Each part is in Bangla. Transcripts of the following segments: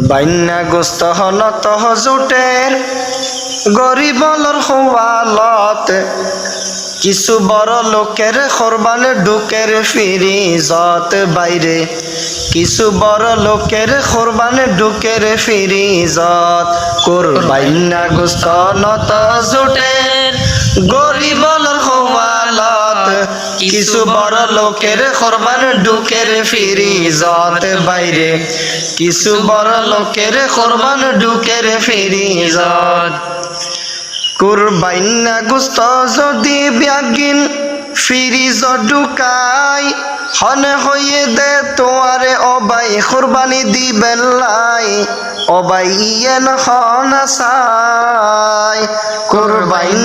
বাইনা গোস্ত হলত জুটের গরিবলর হওয়ালত কিছু বড় লোকের খরবান ডুকের ফিরি যত বাইরে। কিছু বড় লোকের খরবান ডুকের ফিরি যত কোরবাইনা গোস্ত নত জুটের গরিবলর হওয়ালত কিছু বড় লোকের খরবান ডুকের ফিরি যত বাইরে। কিছু বড় লোকের খরবান ডুকের ফিরি যত কুরবাইনা গুস্ত যদি ব্যাগিন ফিরিজ ঢুকাই, হনে হয়ে দে তোয়ারে অবাই, কুরবানি দিবেন লাই। অবাই ইয়েন হনা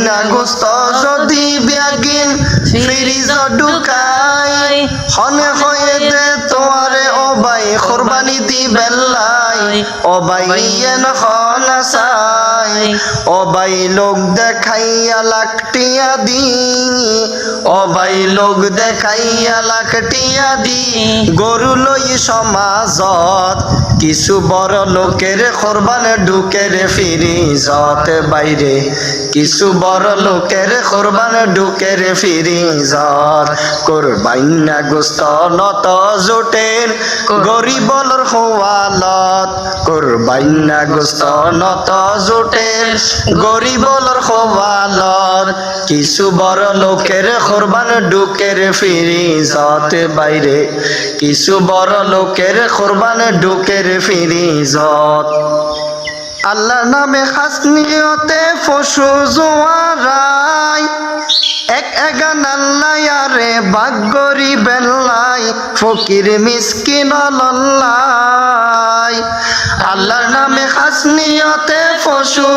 না গোস্ত যদি ব্যাগিন ফিরিজ ঢুকাই, হনে হয়ে দে তোমারে অবাই, কুরবানি দি বেল্লাই অবাইয়েন ইয়েন হনা সাই অবাই লোক দেখাইয়া লাখটিয়া দি। অবাই লোক দেখাইয়া লাখটিয়া দি। গরু লই সমাজত, কিছু বড় লোকের খরবান ঢুকের ফিরি যত বাইরে কিছু বড় লোকের খরবান ঢুকের ফিরি যত কোরবাইনা গোস্ত নত গরিবলর কোরবাইনা গোস্ত নত জোটের গরিবলর হওয়ালত কিছু বড় লোকের ফিরি যত বাইরে। কিছু বড় লোকের যত আল্লাহ নামে হাসনিয়তে ফসু জোয়ারাই। এক এগান আল্লাহ আরে বেল্লাই ফকির মিসকিন লল্লাই। আল্লাহর নামে হাসনিয়তে ফসু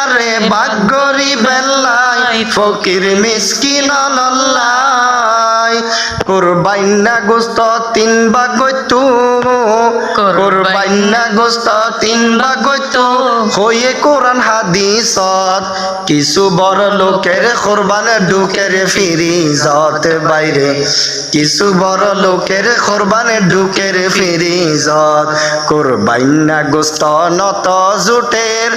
আরে বাগরি বেল্লাই ফকির মিসকিন কোরবাইন কোরবাইনা গোস্ত তিন বাগৈতু কোরবাইনা গোস্ত তিন বাগৈতু হয়ে কোরআন হাদিসত, কিছু বড় লোকের কোরবান ঢুকের ফিরি যত বাইরে। কিছু বড় লোকের কোরবান ঢুকের ফিরি যত কোরবাইনা গোস্ত নত জুটের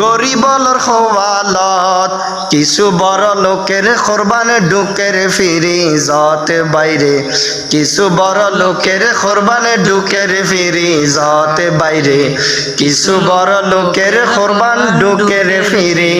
গরিবলর হওয়ালত কিছু বড় লোকের কোরবান ঢুকের ফিরি যত বাইরে। কিছু বড় লোকের কোরবান ঢুকের ফিরি যত বাইরে কিছু বড় লোকের কোরবান ঢুকের ফিরি